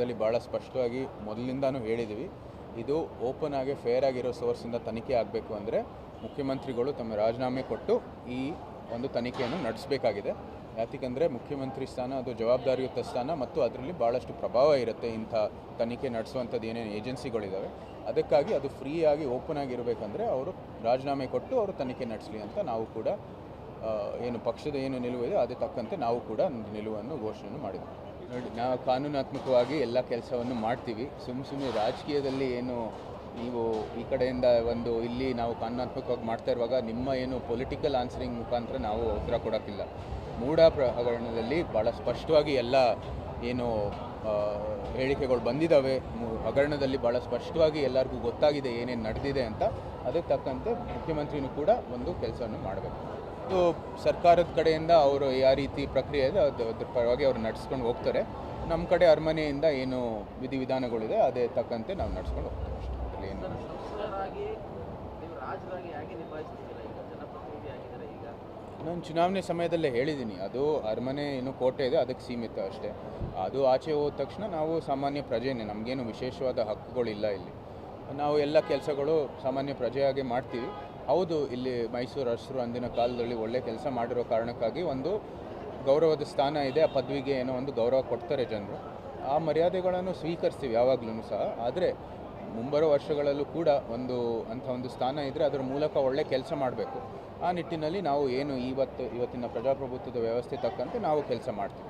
ದಲ್ಲಿ ಭಾಳ ಸ್ಪಷ್ಟವಾಗಿ ಮೊದಲಿಂದಾನು ಹೇಳಿದ್ದೀವಿ ಇದು ಓಪನ್ ಆಗಿ ಫೇರ್ ಆಗಿರೋ ಸೋರ್ಸಿಂದ ತನಿಖೆ ಆಗಬೇಕು ಅಂದರೆ ಮುಖ್ಯಮಂತ್ರಿಗಳು ತಮ್ಮ ರಾಜೀನಾಮೆ ಕೊಟ್ಟು ಈ ಒಂದು ತನಿಖೆಯನ್ನು ನಡೆಸಬೇಕಾಗಿದೆ. ಯಾತಿಕಂದರೆ ಮುಖ್ಯಮಂತ್ರಿ ಸ್ಥಾನ ಅದು ಜವಾಬ್ದಾರಿಯುತ ಸ್ಥಾನ ಮತ್ತು ಅದರಲ್ಲಿ ಭಾಳಷ್ಟು ಪ್ರಭಾವ ಇರುತ್ತೆ ಇಂಥ ತನಿಖೆ ನಡೆಸುವಂಥದ್ದು ಏನೇನು ಏಜೆನ್ಸಿಗಳಿದ್ದಾವೆ ಅದಕ್ಕಾಗಿ ಅದು ಫ್ರೀಯಾಗಿ ಓಪನ್ ಆಗಿರಬೇಕಂದ್ರೆ ಅವರು ರಾಜೀನಾಮೆ ಕೊಟ್ಟು ಅವರು ತನಿಖೆ ನಡೆಸಲಿ ಅಂತ ನಾವು ಕೂಡ ಏನು ಪಕ್ಷದ ಏನು ನಿಲುವು ಇದೆ, ಅದೇ ತಕ್ಕಂತೆ ನಾವು ಕೂಡ ನಿಲುವನ್ನು ಘೋಷಣೆಯನ್ನು ಮಾಡಿದ್ವಿ. ನೋಡಿ, ನಾವು ಕಾನೂನಾತ್ಮಕವಾಗಿ ಎಲ್ಲ ಕೆಲಸವನ್ನು ಮಾಡ್ತೀವಿ. ಸುಮ್ಮ ಸುಮ್ಮನೆ ರಾಜಕೀಯದಲ್ಲಿ ಏನು ನೀವು ಈ ಕಡೆಯಿಂದ ಒಂದು ಇಲ್ಲಿ ನಾವು ಕಾನೂನಾತ್ಮಕವಾಗಿ ಮಾಡ್ತಾ ಇರುವಾಗ ನಿಮ್ಮ ಏನು ಪೊಲಿಟಿಕಲ್ ಆನ್ಸರಿಂಗ್ ಮುಖಾಂತರ ನಾವು ಉತ್ತರ ಕೊಡೋಕ್ಕಿಲ್ಲ. ಮೂಢ ಪ್ರಕರಣದಲ್ಲಿ ಭಾಳ ಸ್ಪಷ್ಟವಾಗಿ ಎಲ್ಲ ಏನು ಹೇಳಿಕೆಗಳು ಬಂದಿದ್ದಾವೆ ಹಗರಣದಲ್ಲಿ ಭಾಳ ಸ್ಪಷ್ಟವಾಗಿ ಎಲ್ಲರಿಗೂ ಗೊತ್ತಾಗಿದೆ ಏನೇನು ನಡೆದಿದೆ ಅಂತ. ಅದಕ್ಕೆ ತಕ್ಕಂತೆ ಮುಖ್ಯಮಂತ್ರಿನೂ ಕೂಡ ಒಂದು ಕೆಲಸವನ್ನು ಮಾಡಬೇಕು. ಇದು ಸರ್ಕಾರದ ಕಡೆಯಿಂದ ಅವರು ಯಾವ ರೀತಿ ಪ್ರಕ್ರಿಯೆ ಇದೆ ಅದು ಅದ್ರ ಪರವಾಗಿ ಅವ್ರು ನಡೆಸ್ಕೊಂಡು ಹೋಗ್ತಾರೆ. ನಮ್ಮ ಕಡೆ ಅರಮನೆಯಿಂದ ಏನು ವಿಧಿವಿಧಾನಗಳಿದೆ, ಅದೇ ತಕ್ಕಂತೆ ನಾವು ನಡೆಸ್ಕೊಂಡು ಹೋಗ್ತೇವೆ ಅಷ್ಟೇ. ಏನು ನಾನು ಚುನಾವಣೆ ಸಮಯದಲ್ಲೇ ಹೇಳಿದ್ದೀನಿ. ಅದು ಅರಮನೆ ಏನು ಕೋಟೆ ಇದೆ, ಅದಕ್ಕೆ ಸೀಮಿತ ಅಷ್ಟೇ. ಅದು ಆಚೆ ಹೋದ ತಕ್ಷಣ ನಾವು ಸಾಮಾನ್ಯ ಪ್ರಜೆನೇ, ನಮಗೇನು ವಿಶೇಷವಾದ ಹಕ್ಕುಗಳಿಲ್ಲ ಇಲ್ಲಿ. ನಾವು ಎಲ್ಲ ಕೆಲಸಗಳು ಸಾಮಾನ್ಯ ಪ್ರಜೆಯಾಗಿ ಮಾಡ್ತೀವಿ. ಹೌದು, ಇಲ್ಲಿ ಮೈಸೂರು ಅರಸರು ಅಂದಿನ ಕಾಲದಲ್ಲಿ ಒಳ್ಳೆ ಕೆಲಸ ಮಾಡಿರೋ ಕಾರಣಕ್ಕಾಗಿ ಒಂದು ಗೌರವದ ಸ್ಥಾನ ಇದೆ, ಆ ಪದವಿಗೆ ಏನೋ ಒಂದು ಗೌರವ ಕೊಡ್ತಾರೆ ಜನರು. ಆ ಮರ್ಯಾದೆಗಳನ್ನು ಸ್ವೀಕರಿಸ್ತೀವಿ ಯಾವಾಗಲೂ ಸಹ. ಆದರೆ ಮುಂಬರೋ ವರ್ಷಗಳಲ್ಲೂ ಕೂಡ ಒಂದು ಅಂಥ ಒಂದು ಸ್ಥಾನ ಇದ್ದರೆ ಅದರ ಮೂಲಕ ಒಳ್ಳೆ ಕೆಲಸ ಮಾಡಬೇಕು. ಆ ನಿಟ್ಟಿನಲ್ಲಿ ನಾವು ಏನು ಇವತ್ತು ಇವತ್ತಿನ ಪ್ರಜಾಪ್ರಭುತ್ವದ ವ್ಯವಸ್ಥೆ ತಕ್ಕಂತೆ ನಾವು ಕೆಲಸ ಮಾಡ್ತೀವಿ.